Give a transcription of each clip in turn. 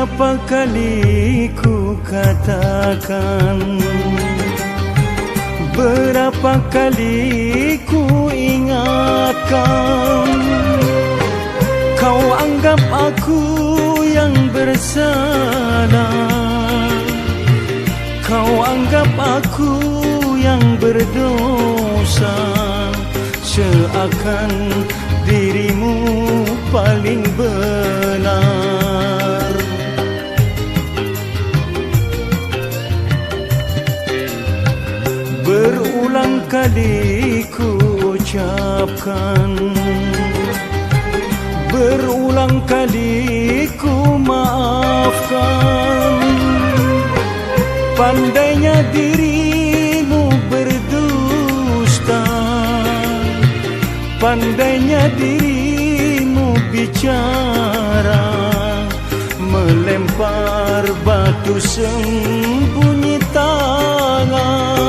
Berapa kali ku katakan? Berapa kali ku ingatkan? Kau anggap aku yang bersalah. Kau anggap aku yang berdosa. Seakan dirimu paling benar kali ku ucapkan. Berulang kali ku maafkan. Pandainya dirimu berdusta. Pandainya dirimu bicara. Melempar batu sembunyi tangan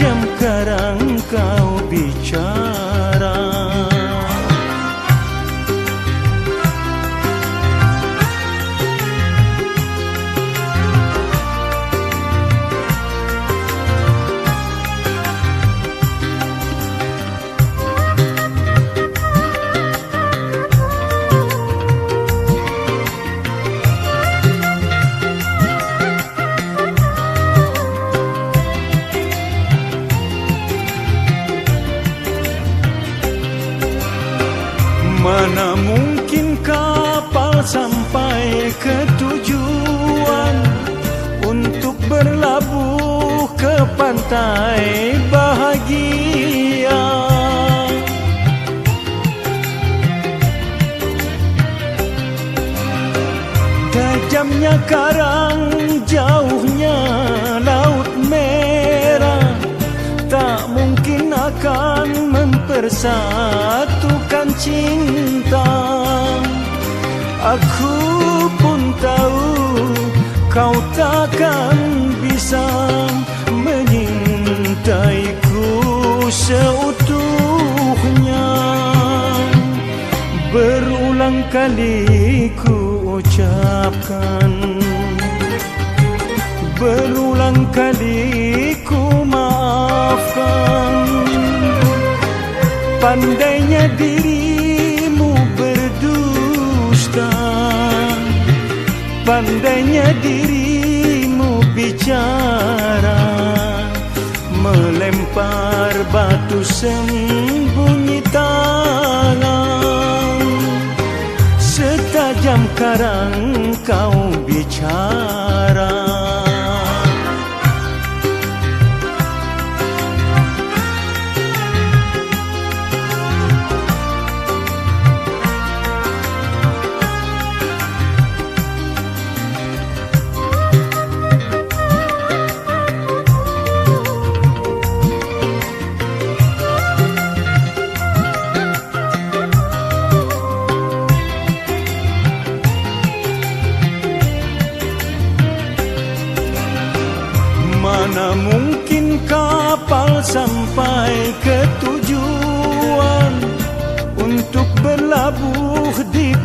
Setajam karang kau bicara pantai bahagia. Tajamnya karang jauhnya laut merah. Tak mungkin akan mempersatukan cinta. Aku pun tahu kau takkan bisa menyintaiku seutuhnya Berulang kali ku ucapkan Berulang kali ku maafkan. Pandainya dirimu berdusta Pandainya dirimu bicara Melempar batu sembunyi tangan. Setajam karang kau bicara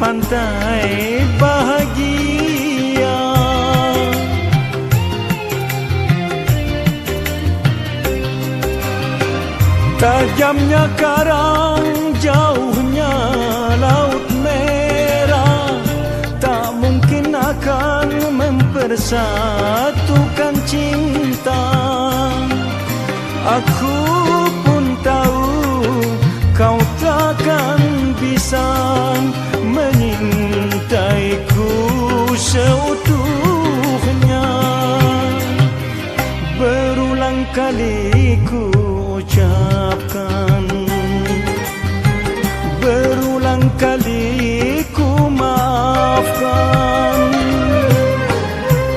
pantai bahagia. Tajamnya karang jauhnya laut merah. Tak mungkin akan mempersatukan seutuhnya. Berulang kali ku ucapkan Berulang kali ku maafkan.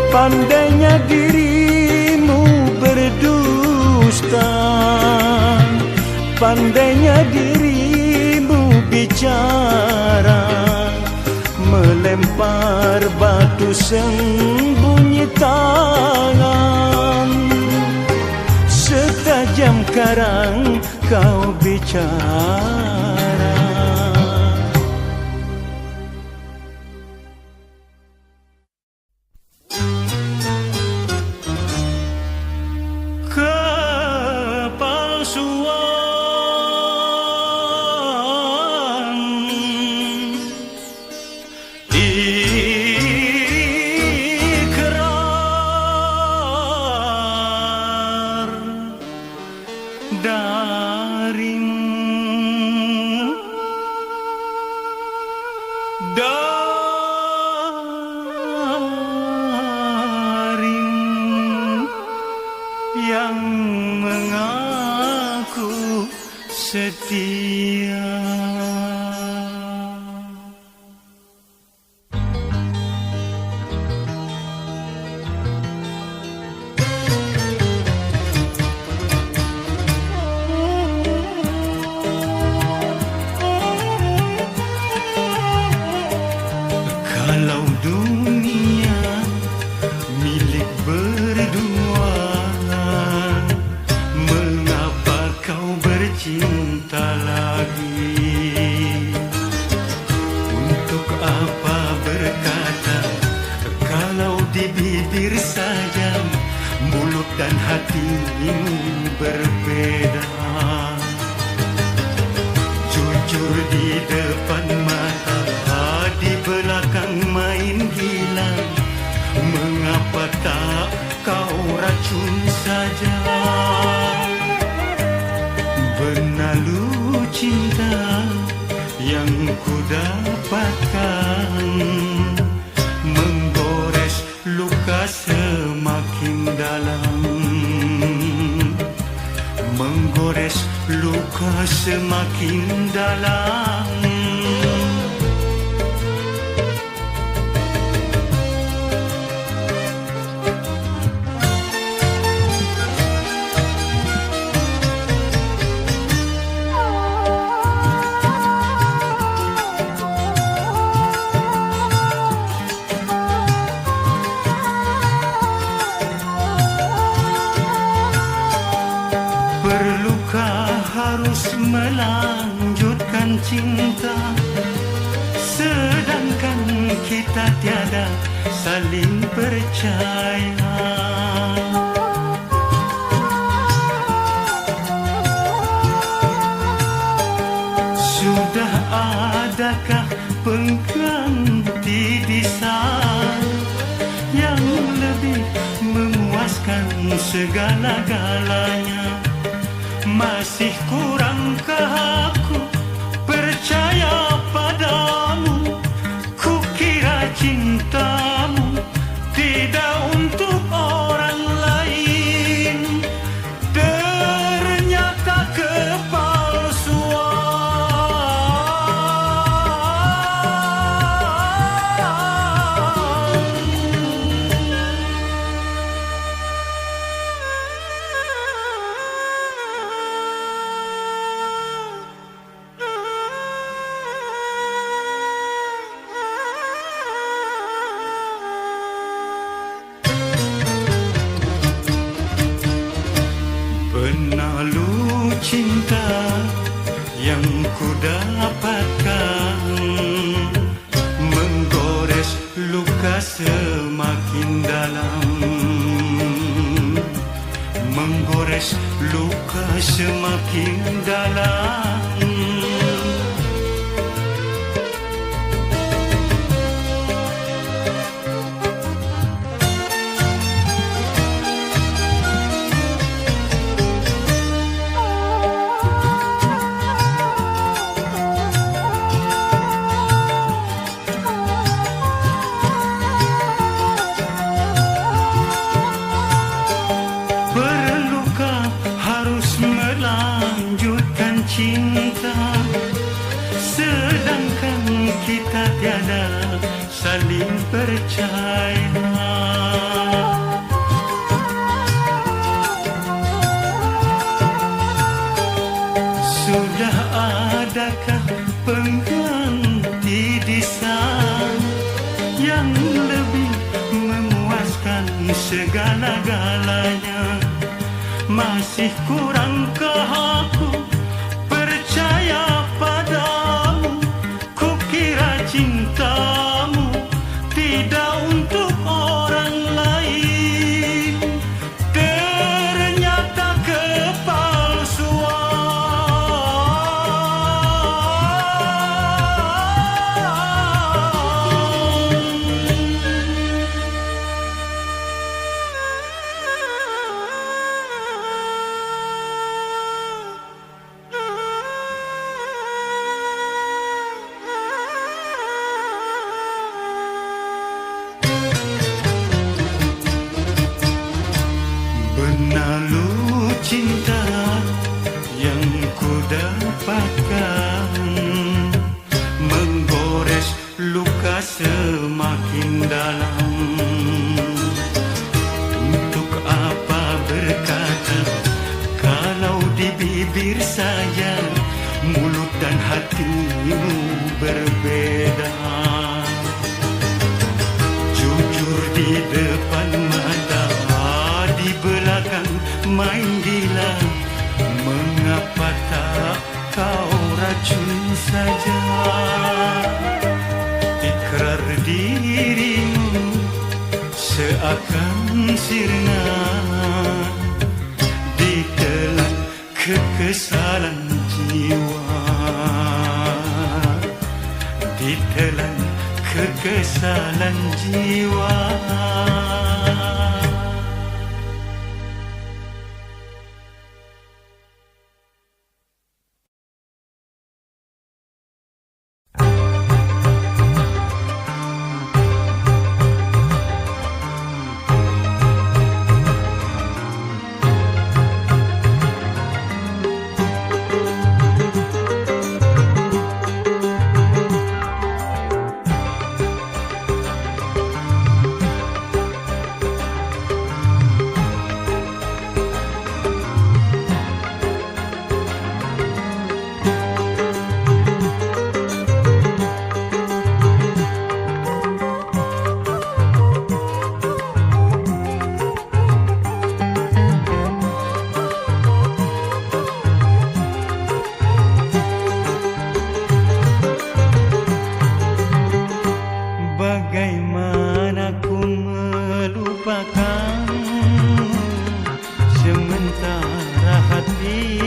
Pandainya dirimu berdusta Pandainya dirimu bicara Melempar batu sembunyi tangan. Setajam karang kau bicara yang mengaku setia. dan hatimu ingin berbeda. Ka semakin kita tiada saling percaya. Sudah adakah pengganti di sana Yang lebih memuaskan segala-galanya Masih kurang luka semakin dalam. Menggores luka semakin dalam. harus melanjutkan cinta. Sedangkan kita tiada saling percaya. dirimu seakan sirna di telan kekesalan jiwa. Di telan kekesalan jiwa. Bagaimana ku melupakan Sementara hatimu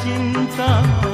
Jangankan cinta